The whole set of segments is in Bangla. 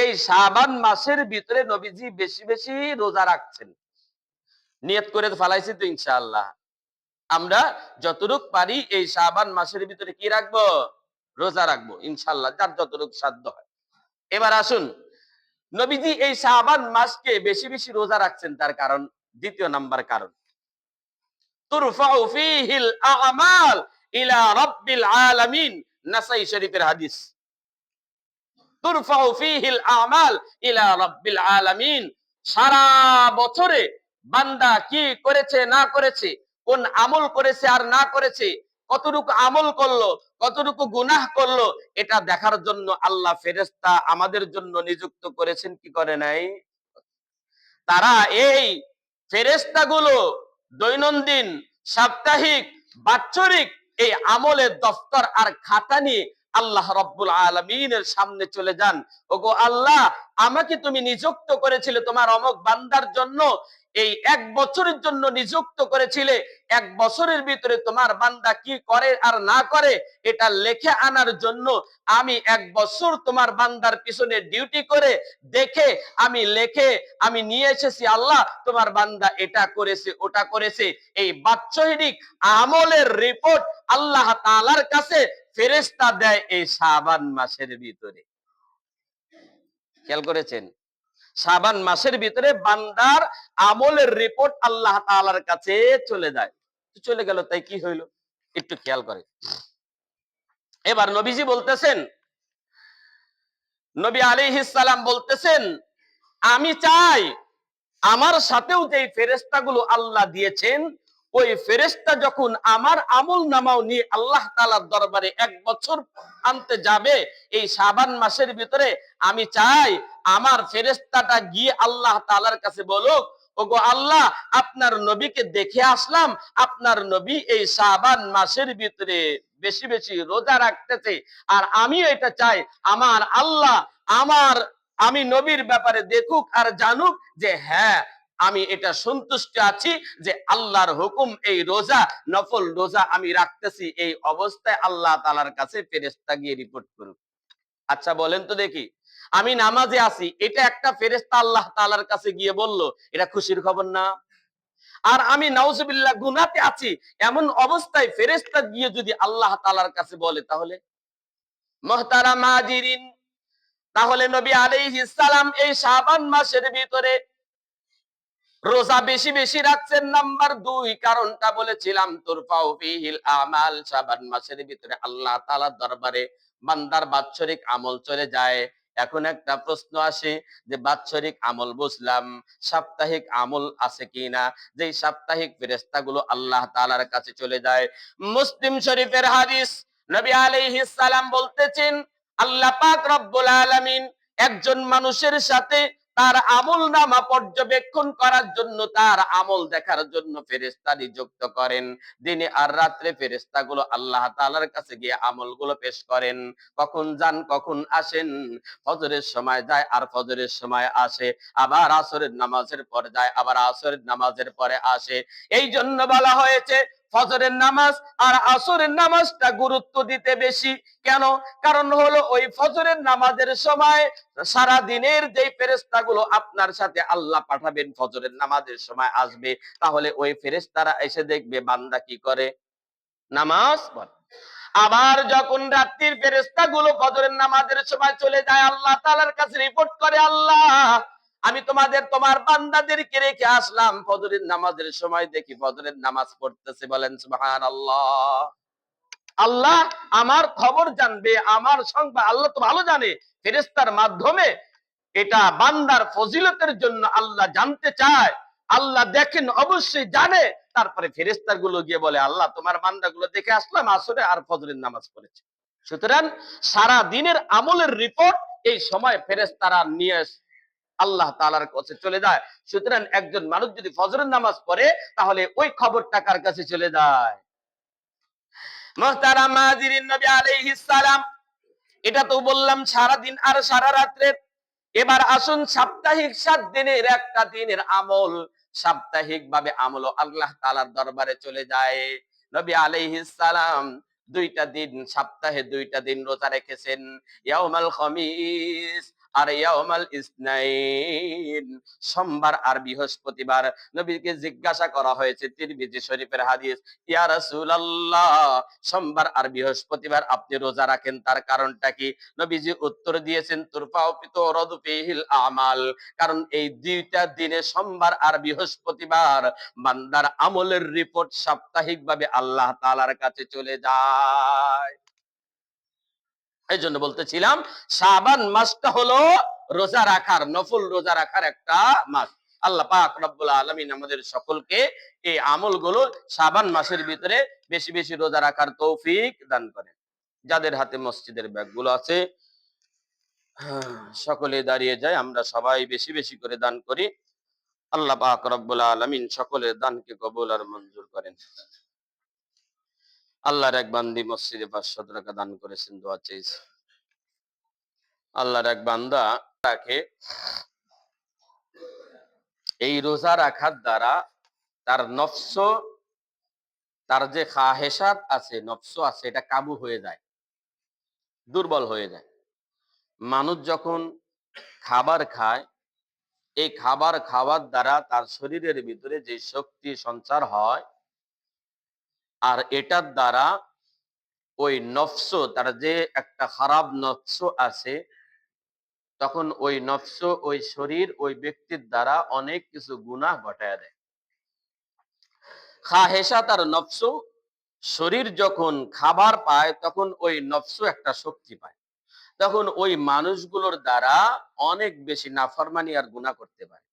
এই শাবান মাসের ভিতরে নবীজি বেশি বেশি রোজা রাখছেন। নিয়ত করে ফালাইছি তো ইনশাআল্লাহ। আমরা যতটুক পারি এই শাবান মাসের ভিতরে কি রাখব? রোজা রাখব ইনশাআল্লাহ, যার যতটুক সাধ্য হয়। এবার আসুন, নবীজি এই শাবান মাসকে বেশি বেশি রোজা রাখছেন তার কারণ, দ্বিতীয় নাম্বার কারণ। ইলা রাব্বিল আলামিন, নাসাই শরীফের হাদিস। তুরফাউ ফীহিল আমাল ইলা রাব্বিল আলামিন। সারা বছরে বান্দা কি করেছে, না করেছে, কোন আমল করেছে আর না করেছে, কতটুকু আমল করল, কতটুকু গুনাহ করল, এটা দেখার জন্য আল্লাহ ফেরেস্তা আমাদের জন্য নিযুক্ত করেছেন, কি করে নাই? তারা এই ফেরেস্তাগুলো দৈনন্দিন, সাপ্তাহিক, বাৎসরিক এই আমলের দফতর আর খাতা নিয়ে আল্লাহ রব্বুল আলমিনের সামনে চলে যান। ওগো আল্লাহ, আমাকে তুমি নিযুক্ত করেছিলে তোমার অমক বান্দার জন্য। এই এক বছরের জন্য নিযুক্ত করেছিলে। এক বছরের ভিতরে তোমার বান্দা কি করে আর না করে, এটা লেখে আনার জন্য আমি এক বছর তোমার বান্দার পিছনে ডিউটি করে দেখে, আমি লেখে, আমি নিয়ে এসেছি, আল্লাহ, তোমার বান্দা এটা করেছে, ওটা করেছে। এই বাৎসরিক আমলের রিপোর্ট আল্লাহ তাআলার কাছে ফেরেস্তা দেয় এই শাবান মাসের ভিতরে। খেয়াল করেছেন? শাবান মাসের ভিতরে বান্দার আমলের রিপোর্ট আল্লাহ তাআলার কাছে চলে যায়। চলে গেল, তাই কি হইল? একটু খেয়াল করে এবার নবীজি বলতেছেন, নবী আলাইহিস সালাম বলতেছেন, আমি চাই আমার সাথেও যে ফেরেস্তাগুলো আল্লাহ দিয়েছেন ওই ফেরেস্তা যখন আমার আমল নামাও নিয়ে আল্লাহ তালার দরবারে এক বছর আনতে যাবে, এই সাবান মাসের ভিতরে আমি চাই আমার ফেরেস্তাটা গিয়ে আল্লাহ তালার কাছে বলুক, ওগো আল্লাহ, আপনার নবীকে দেখে আসলাম, আপনার নবী এই সাবান মাসের ভিতরে বেশি বেশি রোজা রাখতেছে, আর আমি এটা চাই আমার আল্লাহ, আমার, আমি নবীর ব্যাপারে দেখুক আর জানুক যে হ্যাঁ আমি এটা সন্তুষ্ট আছি যে আল্লাহর হুকুম, এই রোজা, নফল রোজা আমি রাখতেছি, এই অবস্থায় আল্লাহ তালার কাছে ফেরেস্তা গিয়ে রিপোর্ট করুক। আচ্ছা বলেন তো দেখি। আমি নামাজে আছি, এটা একটা ফেরেস্তা আল্লাহ তালার কাছে গিয়ে বলল, এটা খুশির খবর না? আর আমি নাউজুবিল্লাহ গুনাতে আছি, এমন অবস্থায় ফেরেস্তা গিয়ে যদি আল্লাহ তালার কাছে বলে তাহলে? মহতারা মাজিরিন তাহলে নবী আলাইহিস সালাম এই শাবান মাসের ভিতরে রোজা বেশি বেশি রাখছেন নাম্বার দুই কারণটা বলেছিলাম তুরফাউ ফিহিল আমাল, শাবান মাসের ভিতরে আল্লাহ তাআলার দরবারে বান্দার বাৎসরিক আমল চলে যায়। এখন একটা প্রশ্ন আসে যে, বাৎসরিক আমল বুঝলাম, সাপ্তাহিক আমল আছে কিনা? যে সাপ্তাহিক ফেরেস্তাগুলো আল্লাহ তাআলার কাছে চলে যায়। মুসলিম শরীফের হাদিস নবী আলাইহিস সালাম বলতেছেন, আল্লাহ পাক রব্বুল আলামিন একজন মানুষের সাথে তার আমল নামা পর্যবেক্ষণ করার জন্য তার আমল দেখার জন্য ফেরেস্তা নিযুক্ত করেন। দিনে আর রাত্রে ফেরেস্তা গুলো আল্লাহ তালার কাছে গিয়ে আমলগুলো পেশ করেন। কখন যান, কখন আসেন? ফজরের সময় যায়, আর ফজরের সময় আসে। আবার আসরের নামাজের পর যায়, আবার আসরের নামাজের পরে আসে। এই জন্য বলা হয়েছে ফজরের নামাজ আর আসরের নামাজটা গুরুত্ব দিতে বেশি। কেন? কারণ হলো ওই ফজরের নামাজের সময় সারা দিনের যে ফেরেস্তাগুলো আপনার সাথে আল্লাহ পাঠাবেন, ফজরের নামাজের সময় আসবে। তাহলে ওই ফেরেস্তারা এসে দেখবে, বান্দা কি করে? নামাজ পড়ে। আবার যখন রাত্রির ফেরেস্তা গুলো ফজরের নামাজের সময় চলে যায়, আল্লাহ তালার কাছে রিপোর্ট করে আল্লাহ আমি তোমাদের, তোমার বান্দাদেরকে রেখে আসলাম। ফজরের নামাজের সময় দেখি ফজরের নামাজ পড়তেছে বলেন সুবহান আল্লাহ আল্লাহ আমার খবর জানবে, আমার সংবাদ, আল্লাহ তো ভালো জানে। ফেরেস্তার মাধ্যমে এটা বান্দার ফজিলতের জন্য আল্লাহ জানতে চায়। আল্লাহ দেখেন, অবশ্যই জানে। তারপরে ফেরেস্তারগুলো গিয়ে বলে, আল্লাহ তোমার বান্দা গুলো দেখে আসলাম, আসরে আর ফজরের নামাজ পড়েছে। সুতরাং সারা দিনের আমলের রিপোর্ট এই সময় ফেরেস্তারা নিয়ে আল্লাহ তালার কাছে চলে যায়। সুতরাং একজন মানুষ যদি ফজরের নামাজ পড়ে, তাহলে ওই খবর টাকার কাছে চলে যায়? এটা তো বললাম সারা আর সারা রাত্রে। এবার আসুন সাপ্তাহিক সাত দিনের একটা দিনের আমল। সাপ্তাহিক ভাবে আমল আল্লাহ তালার দরবারে চলে যায়। নবী আলাইহিস দুইটা দিন, সপ্তাহে দুইটা দিন রোজা রেখেছেন। ইয়াউমাল খমিস আর ইয়াউমাল ইসনাইন, সোমবার আর বৃহস্পতিবার। নবীকে জিজ্ঞাসা করা হয়েছে তিরমিজি শরীফের হাদিস, ইয়া রাসূলুল্লাহ, সোমবার আর বৃহস্পতিবার আপনি রোজা রাখেন, তার কারণটা কি? নবীজি উত্তর দিয়েছেন তুরফাও পিতরদু ফিহিল আমাল, কারণ এই দুইটা দিনে সোমবার আর বৃহস্পতিবার বান্দার আমলের রিপোর্ট সাপ্তাহিকভাবে আল্লাহ তাআলার কাছে চলে যায়। এই জন্য বলতেছিলাম, শাবান মাসটা হলো রোজা রাখার, নফল রোজা রাখার একটা মাস। আল্লাহ পাক রব্বুল আলামিন আমাদের সকলকে এই আমলগুলো শাবান মাসের ভিতরে বেশি বেশি রোজা রাখার তৌফিক দান করেন। যাদের হাতে মসজিদের ব্যাগগুলো আছে, সকলে দাঁড়িয়ে যায়, আমরা সবাই বেশি বেশি করে দান করি। আল্লাহ পাক রব্বুল আলামিন সকলের দানকে কবুল আর মঞ্জুর করেন। আল্লাহর এক বান্দি মসজিদে পাঁচশত টাকা দান করেছেন, দোয়া চেয়েছে। আল্লাহর এক বান্দা তাকে এই রোজা রাখার দ্বারা তার নফস, তার যে খাহেসাত আছে, নফস আছে, এটা কাবু হয়ে যায়, দুর্বল হয়ে যায়। মানুষ যখন খাবার খায়, এই খাবার খাওয়ার দ্বারা তার শরীরের ভিতরে যে শক্তি সঞ্চার হয় আর এটার দ্বারা ওই নফস, তার যে একটা খারাপ নফস আছে, তখন ওই নফস, ওই শরীর, ওই ব্যক্তির দ্বারা অনেক কিছু গুনাহ ঘটায় দেয়। খাহেসা তার নফস, শরীর যখন খাবার পায়, তখন ওই নফস একটা শক্তি পায়। তখন ওই মানুষগুলোর দ্বারা অনেক বেশি নাফরমানি আর গুনাহ করতে পারে।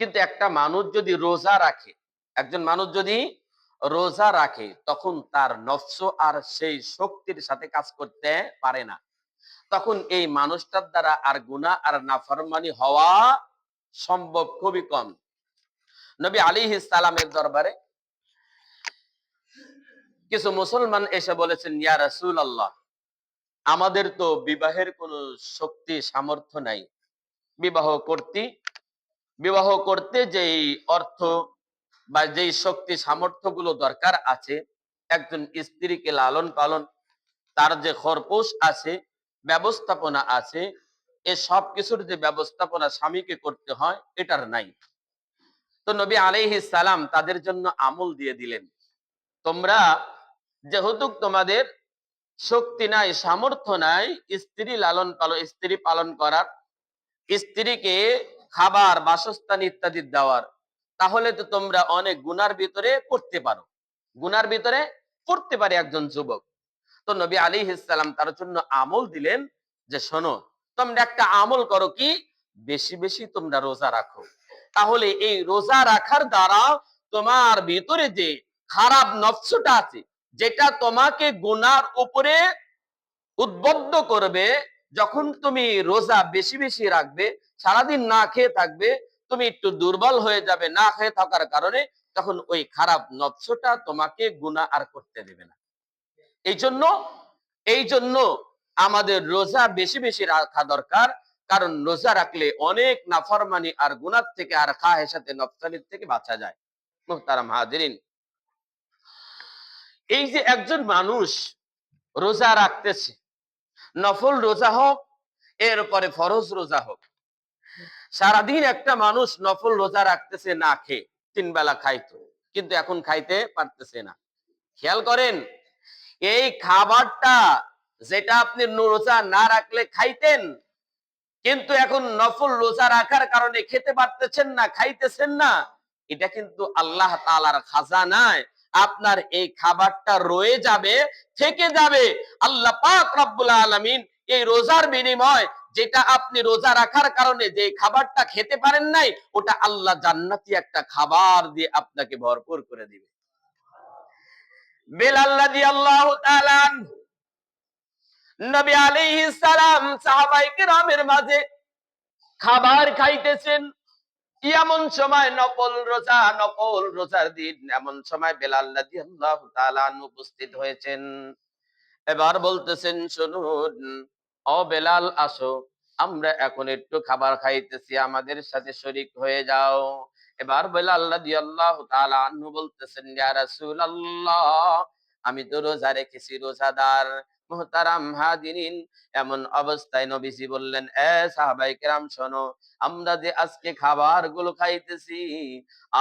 কিন্তু একটা মানুষ যদি রোজা রাখে, একজন মানুষ যদি রোজা রাখে, তখন তার নফস আর সেই শক্তির সাথে কাজ করতে পারে না। তখন এই মানুষটার দ্বারা আর গুনাহ আর নাফরমানি হওয়া সম্ভব খুবই কম। নবী আলী সালামের দরবারে কিছু মুসলমান এসে বলেছেন, ইয়া রাসূল আল্লাহ আমাদের তো বিবাহের কোনো শক্তি, সামর্থ্য নাই। বিবাহ করতে বিবাহ করতে যেই অর্থ বা যেই শক্তি সামর্থ্যগুলো দরকার আছে, একজন স্ত্রীকে লালন পালন, তার যে খরপোশ আছে, ব্যবস্থাপনা আছে, এ সব কিছুর যে ব্যবস্থাপনা স্বামীকে করতে হয়, এটার নাই। তো নবী আলাইহি সালাম তাদের জন্য আমল দিয়ে দিলেন। তোমরা যেহেতু তোমাদের শক্তি নাই, সামর্থ্য নাই, স্ত্রী লালন পালন, স্ত্রী পালন করার, স্ত্রীকে খাবার, বাসস্থান ইত্যাদি দেওয়ার তাহলে তো তোমরা অনেক গুনার ভিতরে করতে পারো। গুনার ভিতরে করতে পারে একজন যুবক। তো নবী আলী ইসলাম তার জন্য আমল দিলেন যে, শোনো, তোমরা একটা আমল করো কি? বেশি বেশি তোমরা রোজা রাখো। তাহলে এই রোজা রাখার দ্বারা তোমার ভিতরে যে খারাপ নফসটা আছে, যেটা তোমাকে গুনার উপরে উদ্বুদ্ধ করবে, যখন তুমি রোজা বেশি বেশি রাখবে, সারাদিন না খেয়ে থাকবে তুমি একটু দুর্বল হয়ে যাবে, না খেয়ে থাকার কারণে তখন ওই খারাপ নফসটা তোমাকে গুনাহ আর করতে দেবে না। এই জন্য এই জন্য আমাদের রোজা বেশি বেশি রাখা দরকার, কারণ রোজা রাখলে অনেক নাফরমানি আর গুনার থেকে আর খাহের সাথে নফসানির থেকে বাঁচা যায়। মুহতারাম হাজিরিন, এই যে একজন মানুষ রোজা রাখতেছে, নফল রোজা হোক এরপরে ফরজ রোজা হোক সারাদিন একটা মানুষ নফল রোজা রাখতেছে, না খেয়ে তিন বেলা খাইতো, কিন্তু এখন খাইতে পারতেছে না। খেয়াল করেন, এই খাবারটা যেটা আপনি রোজা না রাখলে খাইতেন, কিন্তু এখন নফল রোজা রাখার কারণে খেতে পারতেছেন না, খাইতেছেন না, এটা কিন্তু আল্লাহ তালার খাজানায় আপনার এই খাবারটা রয়ে যাবে, থেকে যাবে। আল্লাহ পাক রব্বুল আলামিন এই রোজার বিনিময় যেটা আপনি রোজা রাখার কারণে যে খাবারটা খেতে পারেন নাই, ওটা আল্লাহ জান্নাতি একটা খাবার দিয়ে আপনাকে ভরপুর করে দিবে। মাঝে খাবার খাইতেছেন। এমন সময় নকল রোজা, নকল রোজার দিন এমন সময় বেলাল রাদিয়াল্লাহু তাআলা উপস্থিত হয়েছেন। এবার বলতেছেন, শুনুন ও বেলাল, আসো। আমরা এখন একটু খাবার খাইতেছি, আমাদের সাথে শরিক হয়ে যাও। এবার বেলাল আল্লাহ তাআলা বলতেছেন আমি তো রোজা রেখেছি, রোজাদার। মুহতারাম হাজিরিন। এমন অবস্থায় নবীজি বললেন, এ সাহাবাই কেরাম, শোনো, আমরা যে আজকে খাবারগুলো খাইতেছি,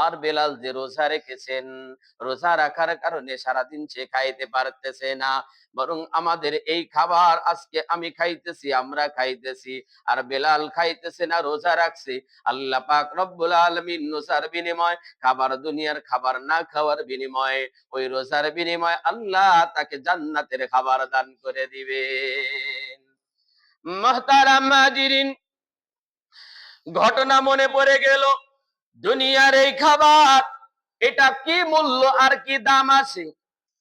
আর বেলাল যে রোজা রেখেছেন, রোজা রাখার কারণে সারাদিন সে খাইতে পারতেছে না। বরং আমাদের এই খাবার আজকে আমি খাইতেছি, আমরা খাইতেছি, আর বেলাল খাইতেছে না, রোজা রাখছে। আল্লাহ পাক রব্বুল আলামিন রোজার বিনিময়, খাবার দুনিয়ার খাবার না খাওয়ার বিনিময়ে, ওই রোজার বিনিময় আল্লাহ তাকে জান্নাতের খাবার দান করে দিবেন। মহতারাম হাজিরিন, ঘটনা মনে পড়ে গেল, দুনিয়ার এই খাবার, এটা কি মূল্য আর কি দাম আছে?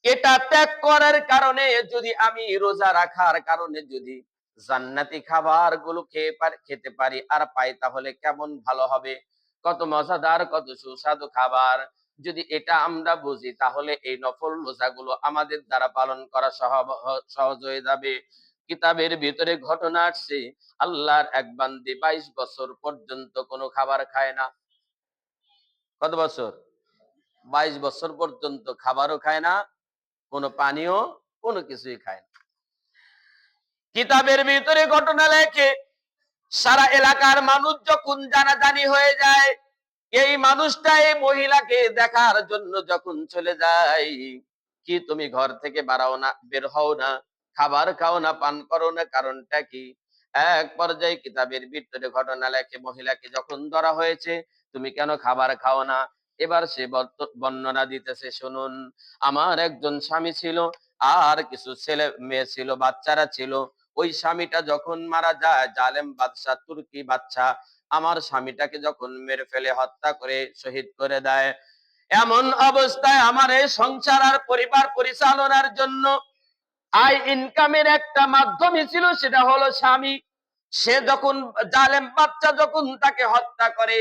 এটা ত্যাগ করার কারণে যদি আমি রোজা রাখার কারণে যদি জান্নাতি খাবারগুলো খেয়ে খেতে পারি আর পাই, তাহলে কেমন ভালো হবে? কত মজাদার, কত সুস্বাদু খাবার। যদি এটা আমরা বুঝি, তাহলে এই নফল রোজাগুলো আমাদের দ্বারা পালন করা সহজ হয়ে যাবে। কিতাবের ভিতরে ঘটনা আসছে, আল্লাহর এক বান্দি বাইশ বছর পর্যন্ত কোনো খাবার খায় না। কত বছর? বাইশ বছর পর্যন্ত খাবারও খায় না, কোনো পানিও, কোনো কিছুই খায় না। কিতাবের ভিতরে ঘটনা লেখে, সারা এলাকার মানুষ যখন জানাজানি হয়ে যায় এই মানুষটা এই মহিলাকে দেখার জন্য যখন চলে যায়, কি তুমি ঘর থেকে বাড়াও না, বের হও না, খাবার খাও না, পান করো না, কারণটা কি? এক পর্যায়ে কিতাবের ভিতরে ঘটনা লেখে, মহিলাকে যখন ধরা হয়েছে, তুমি কেন খাবার খাও না? এবার সে বর্ণনা দিতেছে, শুনুন, আমার একজন স্বামী ছিল, আর কিছু ছেলে মেয়ে ছিল, বাচ্চারা ছিল। ওই স্বামীটা যখন মারা যায়, জালেম বাদশাহ, তুর্কি বাচ্চা আমার স্বামীটাকে যখন মেরে ফেলে, হত্যা করে, শহীদ করে দেয়। এমন অবস্থায় আমার এই সংসার আর পরিবার পরিচালনার জন্য আয় ইনকামের একটা মাধ্যমই ছিল, সেটা হলো স্বামী। সে যখন জালেম বাচ্চা যখন তাকে হত্যা করে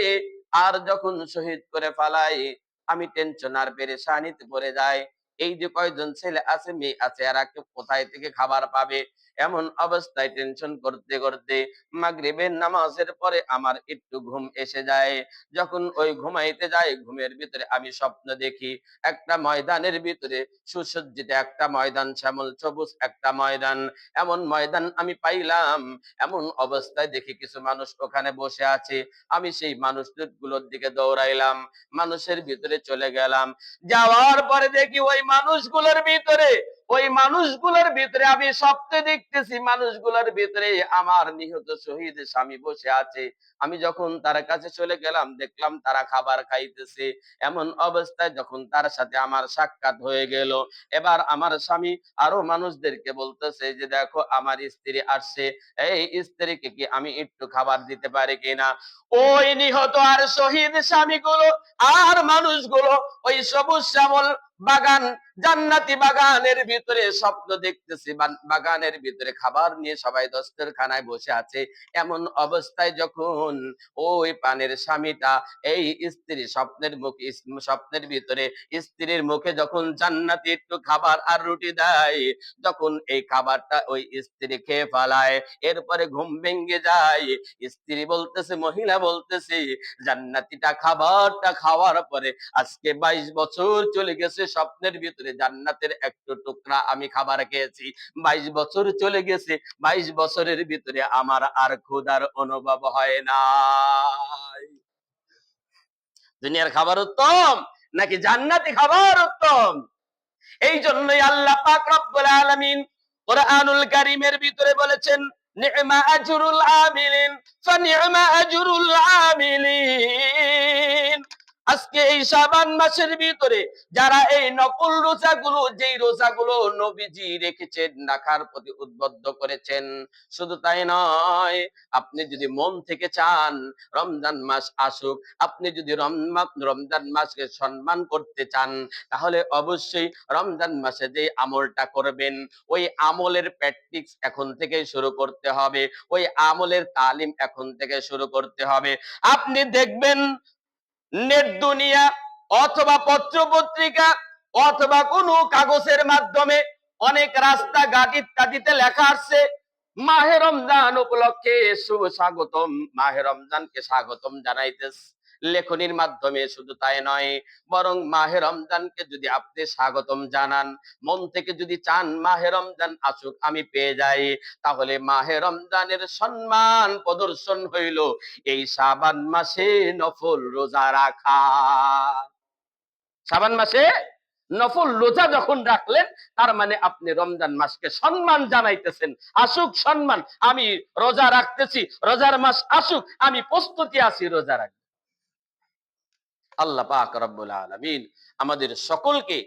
আর যখন শহীদ করে ফেলায়, আমি টেনশন আর পেরেশানিতে পড়ে যাই। এই যে কয়জন ছেলে আছে, মেয়ে আছে, এরা কোথায় থেকে খাবার পাবে? এমন অবস্থায় টেনশন করতে করতে মাগরিবের নামাজের পরে আমার একটু ঘুম এসে যায়। যখন ওই ঘুমাইতে যাই, ঘুমের ভিতরে আমি স্বপ্ন দেখি, একটা ময়দানের ভিতরে সুসজ্জিত একটা ময়দান, শ্যামল সবুজ একটা ময়দান। এমন ময়দান আমি পাইলাম, এমন অবস্থায় দেখি কিছু মানুষ ওখানে বসে আছে। আমি সেই মানুষগুলোর দিকে দৌড়াইলাম, মানুষের ভিতরে চলে গেলাম। যাওয়ার পরে দেখি ওই মানুষগুলোর ভিতরে ওই মানুষগুলোর ভিতরে আমি স্বপ্নে দেখতেছি, মানুষগুলোর ভিতরে আমার নিহত শহীদ স্বামী বসে আছে। আমি যখন তার কাছে চলে গেলাম, দেখলাম তারা খাবার খাইতেছে। এমন অবস্থায় যখন তার সাথে আমার সাক্ষাৎ হয়ে গেল, এবার আমার স্বামী আরও মানুষদেরকে বলতেছে যে, দেখো, আমার স্ত্রী আসছে। এই স্ত্রীকে কি আমি একটু খাবার দিতে পারি কিনা? ওই নিহত আর শহীদ স্বামীগুলো আর মানুষগুলো ওই সবুজ শ্যামল বাগান, জান্নাতি বাগানের ভিতরে স্বপ্ন দেখতেছি। বাগানের ভিতরে খাবার নিয়ে সবাই দস্তরখানায় বসে আছে। এমন অবস্থায় যখন ওই পানের স্বামীটা, এই স্ত্রী স্বপ্নের মুখে স্বপ্নের ভিতরে স্ত্রীর মুখে যখন জান্নাতি একটু খাবার আর রুটি দেয় যখন এই খাবারটা ওই স্ত্রী খেয়ে ফেলায়। এরপরে ঘুম ভেঙে যায়। স্ত্রী বলতেছে, মহিলা বলতেছে, জান্নাতিটা খাবারটা খাওয়ার পরে আজকে বাইশ বছর চলে গেছে স্বপ্নের ভিতরে জান্নাতের একটু টুকরা আমি খাবার খেয়েছি। বাইশ বছর চলে গেছে, বাইশ বছরের ভিতরে আমার আর ক্ষুধার অনুভব হয় না দুনিয়ার খাবার উত্তম, নাকি জান্নাতি খাবার উত্তম? এই জন্যই আল্লাহ পাক রব্বুল আলামিন কোরআনুল কারীমের ভিতরে বলেছেন, নি'মা আজরুল আমিলিন, ফানি'মা আজরুল আমিলিন। আজকে এই শাবান মাসের ভিতরে যারা এই নকল রোজাগুলো, যেই রোজাগুলো নবীজি রেখেছেন, রাখার প্রতি উদ্বুদ্ধ করেছেন, শুধু তাই নয়, আপনি যদি মন থেকে চান রমজান মাস আসুক, আপনি যদি রমজান মাসকে সম্মান করতে চান, তাহলে অবশ্যই রমজান মাসে যে আমলটা করবেন, ওই আমলের প্র্যাকটিক্স এখন থেকে শুরু করতে হবে, ওই আমলের তালিম এখন থেকে শুরু করতে হবে। আপনি দেখবেন নেট দুনিয়া অথবা পত্র পত্রিকা অথবা কোনো কাগজের মাধ্যমে অনেক রাস্তা গাদিত ইত্যাদিতে লেখা আসছে মাহে রমজান উপলক্ষে শুভ স্বাগতম। মাহে রমজানকে স্বাগতম জানাইতেস লেখনির মাধ্যমে শুধু তাই নয়, বরং মাহে রমজানকে যদি আপনি স্বাগতম জানান, মন থেকে যদি চান মাহে রমজান আসুক, আমি পেয়ে যাই। তাহলে মাহে রমজানের সম্মান প্রদর্শন হইল এই সাবান মাসে নফল রোজা রাখা। সাবান মাসে নফল রোজা যখন রাখলেন, তার মানে আপনি রমজান মাসকে সম্মান জানাইতেছেন। আসুক সম্মান, আমি রোজা রাখতেছি, রোজার মাস আসুক, আমি প্রস্তুতি আছি রোজা রাখব আল্লাহ পাক রব্বুল আলমিন আমাদের সকলকে